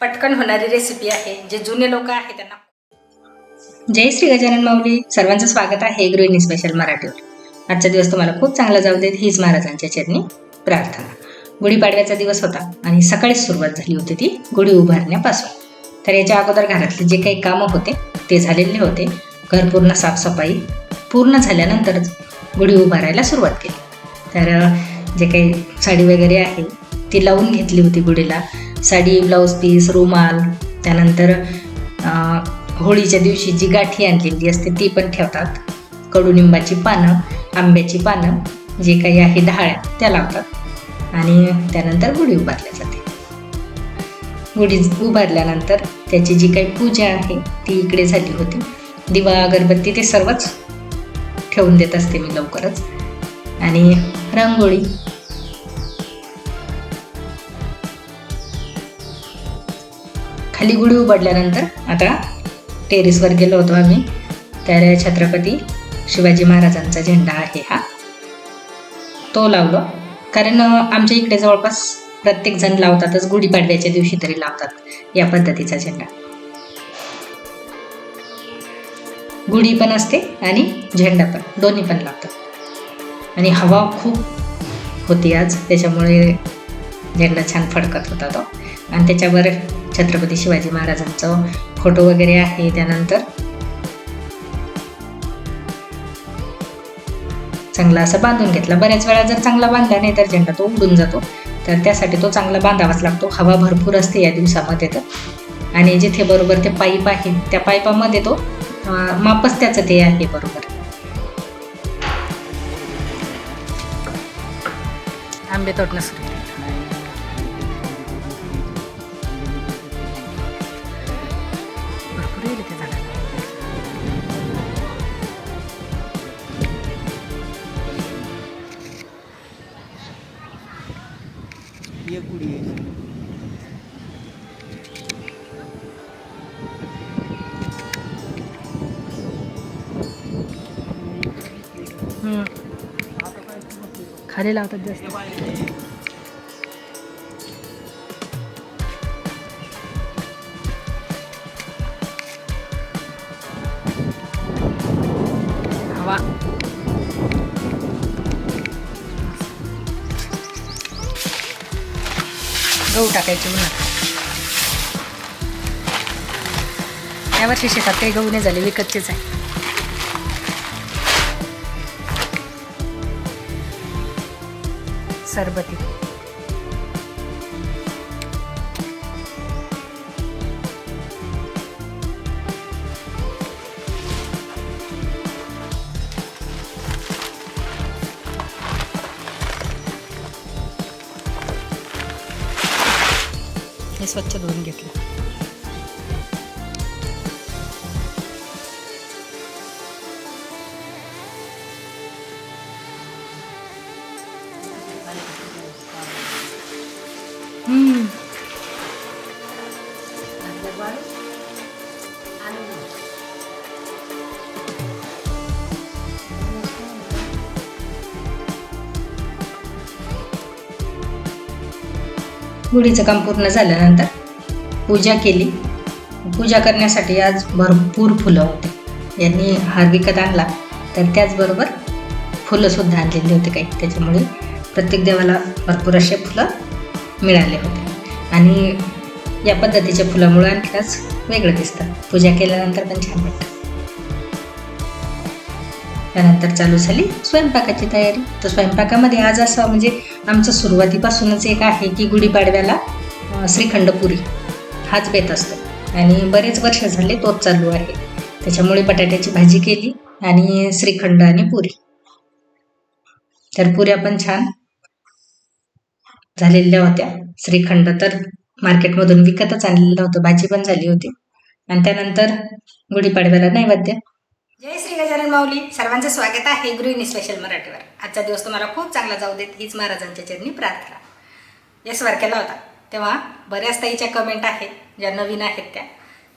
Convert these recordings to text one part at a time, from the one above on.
पटकन होणारी रेसिपी आहे जे जुने लोक आहेत त्यांना जय श्री गजानन माऊली. सर्वांचं स्वागत आहे गृहिणी स्पेशल मराठीवर. आजचा दिवस तुम्हाला खूप चांगला जाऊ देत हीच महाराजांच्या चरणी प्रार्थना. गुढीपाडव्याचा दिवस होता आणि सकाळीच सुरुवात झाली होती ती गुढी उभारण्यापासून. तर याच्या अगोदर घरातले जे काही कामं होते ते झालेले होते. घर पूर्ण साफसफाई पूर्ण झाल्यानंतरच गुढी उभारायला सुरुवात केली. तर जे काही साडी वगैरे आहे ती लावून घेतली होती गुढीला. साडी ब्लाऊज पीस रुमाल त्यानंतर होळीच्या दिवशी जी गाठी आणलेली असते ती पण ठेवतात. कडुनिंबाची पानं आंब्याची पानं जे काही आहे डहाळ्या त्या लावतात. आणि त्यानंतर गुढी उभारल्या जाते. गुढी उभारल्यानंतर त्याची जी काही पूजा आहे ती इकडे झाली होती. दिवा अगरबत्ती ते सर्वच ठेवून देत असते मी लवकरच. आणि रांगोळी खाली गुढी उभारल्यानंतर आता टेरेसवर गेलो होतो आम्ही. तर छत्रपती शिवाजी महाराजांचा झेंडा आहे हा. तो लावलो. कारण आमच्या इकडे जवळपास प्रत्येक जण लावतातच गुढीपाडव्याच्या दिवशी तरी लावतात या पद्धतीचा झेंडा. गुढी पण असते आणि झेंडा पण दोन्ही पण लावतात. आणि हवा खूप होती आज त्याच्यामुळे झेंडा छान फडकत होता तो. आणि त्याच्यावर छत्रपती शिवाजी महाराजांचं फोटो वगैरे आहे त्यानंतर. चांगला असा बांधून घेतला. बऱ्याच वेळा जर चांगला बांधला नाही तर झेंडा तो उडून जातो. तर त्यासाठी तो चांगला बांधावाच लागतो. हवा भरपूर असते या दिवसामध्ये तर. आणि जिथे बरोबर ते पाईप आहे त्या पाईपामध्ये तो मापच त्याचं ते आहे बरोबर. आंबे तोडणं एक गुढी आहे. खाली लावतात जास्त. गहू टाकायचे उन्हात यावर्षी शेतात काही गहू नाही झाले विकतचेच आहे. सरबती. हे स्वच्छ धुवून घेतलं. गुढीचं काम पूर्ण झाल्यानंतर पूजा केली. पूजा करण्यासाठी आज भरपूर फुलं होते. यांनी हार विकत आणला. तर त्याचबरोबर फुलंसुद्धा आणलेली होती काही. त्याच्यामुळे प्रत्येक देवाला भरपूर असे फुलं मिळाले होते. आणि या पद्धतीच्या फुलामुळे आणखीनच वेगळं दिसतं. पूजा केल्यानंतर पण छान वाटतं. त्यानंतर चालू झाली स्वयंपाकाची तयारी. तर स्वयंपाकामध्ये आज असं म्हणजे आमचं सुरुवातीपासूनच एक आहे की गुढीपाडव्याला श्रीखंडपुरी श्रीखंड पुरी हाच बेत असतो. आणि बरेच वर्ष झाले तोच चालू आहे. त्याच्यामुळे बटाट्याची भाजी केली आणि श्रीखंड आणि पुरी. तर पुऱ्या पण छान झालेल्या होत्या. श्रीखंड तर मार्केटमधून विकतच आणलेलं होतं. भाजी पण झाली होती. आणि त्यानंतर गुढीपाडव्याला नैवेद्य जय श्री गजानन माऊली. सर्वांचं स्वागत आहे गृहिणी स्पेशल मराठीवर. आजचा दिवस तुम्हाला खूप चांगला जाऊ देत हीच महाराजांच्या चरणी प्रार्थना. येसवर केला होता. तेव्हा बऱ्याच ताईच्या कमेंट आहेत ज्या नवीन आहेत त्या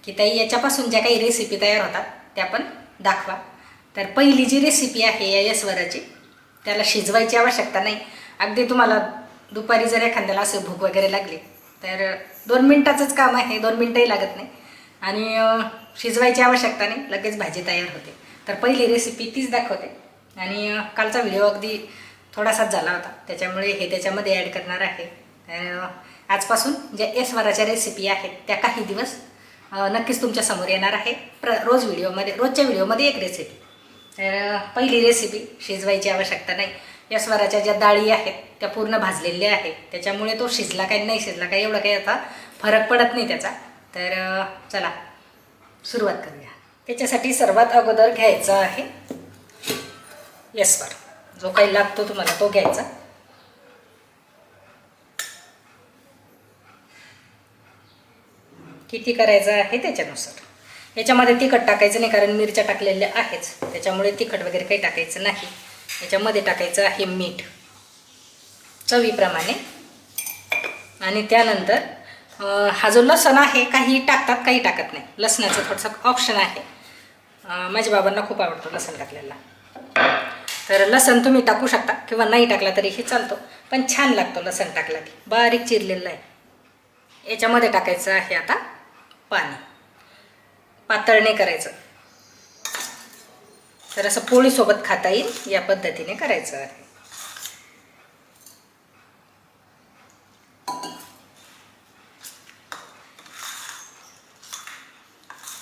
की ताई याच्यापासून ज्या काही रेसिपी तयार होतात त्या पण दाखवा. तर पहिली जी रेसिपी आहे या यस्वराची त्याला शिजवायची आवश्यकता नाही. अगदी तुम्हाला दुपारी जर एखाद्याला असं भूक वगैरे लागली तर दोन मिनटाचंच काम आहे दोन मिनटंही लागत नाही. आणि शिजवायची आवश्यकता नाही लगेच भाजी तयार होते. तर पहिली रेसिपी तीच दाखवते. आणि कालचा व्हिडिओ अगदी थोडासाच झाला होता. त्याच्यामुळे हे त्याच्यामध्ये ॲड करणार आहे. आजपासून ज्या एसवराच्या रेसिपी आहेत त्या काही दिवस नक्कीच तुमच्यासमोर येणार आहे. प्र रोज व्हिडिओमध्ये रोजच्या व्हिडिओमध्ये एक रेसिपी तर पहिली रेसिपी शिजवायची आवश्यकता नाही. या स्वराच्या ज्या डाळी आहेत त्या पूर्ण भाजलेल्या आहेत. त्याच्यामुळे तो शिजला काय नाही शिजला काय एवढा काही आता फरक पडत नाही त्याचा. तर चला सुरुवात करूया. त्याच्यासाठी सर्वात अगोदर घ्यायचा आहे यस्वर जो काही लागतो तुम्हाला तो घ्यायचा. किती करायचं आहे त्याच्यानुसार. याच्यामध्ये तिखट टाकायचं नाही कारण मिरच्या टाकलेल्या आहेच त्याच्यामुळे तिखट वगैरे काही टाकायचं नाही. याच्यामध्ये टाकायचं आहे मीठ. चवीप्रमाणे. आणि त्यानंतर हा जो लसण आहे काही टाकतात काही टाकत नाही. लसणाचं थोडंसं ऑप्शन आहे. माझ्या बाबांना खूप आवडतो लसण टाकलेला. तर लसण तुम्ही टाकू शकता किंवा नाही टाकला तरीही चालतो. पण छान लागतो लसण टाकला की. बारीक चिरलेलं आहे. याच्यामध्ये टाकायचं आहे आता पाणी. पातळणे करायचं. तर असं पोळीसोबत खाता येईल या पद्धतीने करायचं आहे.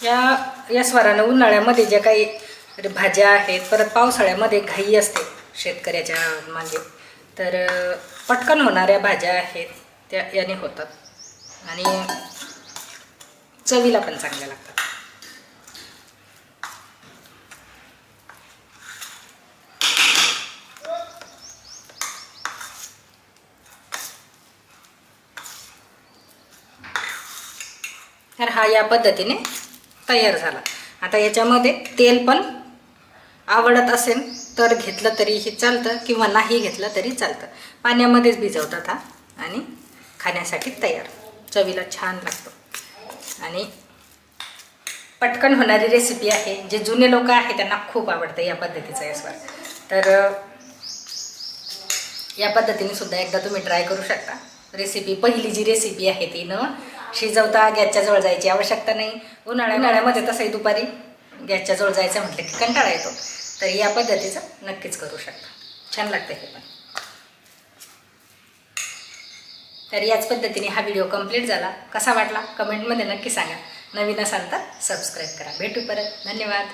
या या स्वरानं उन्हाळ्यामध्ये ज्या काही भाज्या आहेत परत पावसाळ्यामध्ये घाई असते शेतकऱ्याच्या मागे तर पटकन होणाऱ्या भाज्या आहेत त्या याने होतात. आणि चवीला पण चांगल्या लागतात. तर हा या पद्धतीने तयार झाला. आता याच्यामध्ये तेल पण आवडत असेल तर घेतलं तरीही चालतं किंवा नाही घेतलं तरी चालतं. पाण्यामध्येच भिजवतात हा आणि खाण्यासाठी तयार. चवीला छान लागतो. आणि पटकन होणारी रेसिपी आहे. जे जुने लोक आहेत त्यांना खूप आवडतं या पद्धतीचं यस्वार तर या पद्धतीने सुद्धा एकदा तुम्ही ट्राय करू शकता. रेसिपी पहिली जी रेसिपी आहे ती न शिजवता गॅसच्या जवळ जायची आवश्यकता नाही. उन्हाळ्या उन्हाळ्यामध्ये. तसंही दुपारी गॅसच्या जवळ जायचं म्हटलं की कंटाळा येतो. तर या पद्धतीचं नक्कीच करू शकता. छान लागतं हे पण. तर याच पद्धतीने हा व्हिडिओ कंप्लीट झाला. कसा वाटला? कमेंटमध्ये नक्की सांगा. नवीन असाल तर सबस्क्राईब करा. भेटू परत. धन्यवाद.